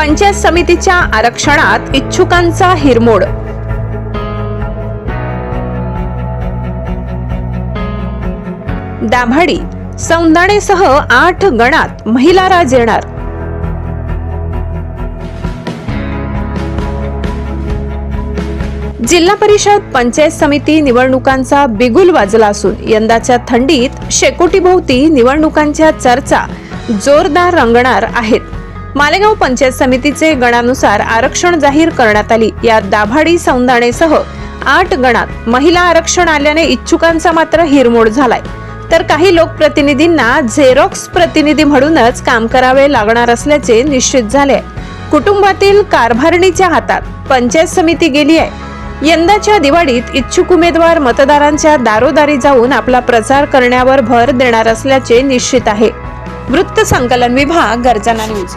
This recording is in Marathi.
पंचायत समितीच्या आरक्षणात इच्छुकांचा हिरमोड. दाभाडी सौंदाणेसह आठ गणात महिला राज येणार. जिल्हा परिषद पंचायत समिती निवडणुकांचा बिगुल वाजला असून यंदाच्या थंडीत शेकोटीभोवती निवडणुकांच्या चर्चा जोरदार रंगणार आहेत. मालेगाव पंचायत समितीचे गणानुसार आरक्षण जाहीर करण्यात आली. यात दाभाडी सौंदाणेसह आठ गणात महिला आरक्षण आल्याने इच्छुकांचा मात्र हिरमोड झालाय. तर काही लोकप्रतिनिधींना झेरॉक्स प्रतिनिधी म्हणूनच काम करावे लागणार असल्याचे निश्चित झाले कुटुंबातील कारभारणीच्या हातात पंचायत समिती गेली आहे. यंदाच्या दिवाळीत इच्छुक उमेदवार मतदारांच्या दारोदारी जाऊन आपला प्रचार करण्यावर भर देणार असल्याचे निश्चित आहे. वृत्त संकलन विभाग गर्जना न्यूज.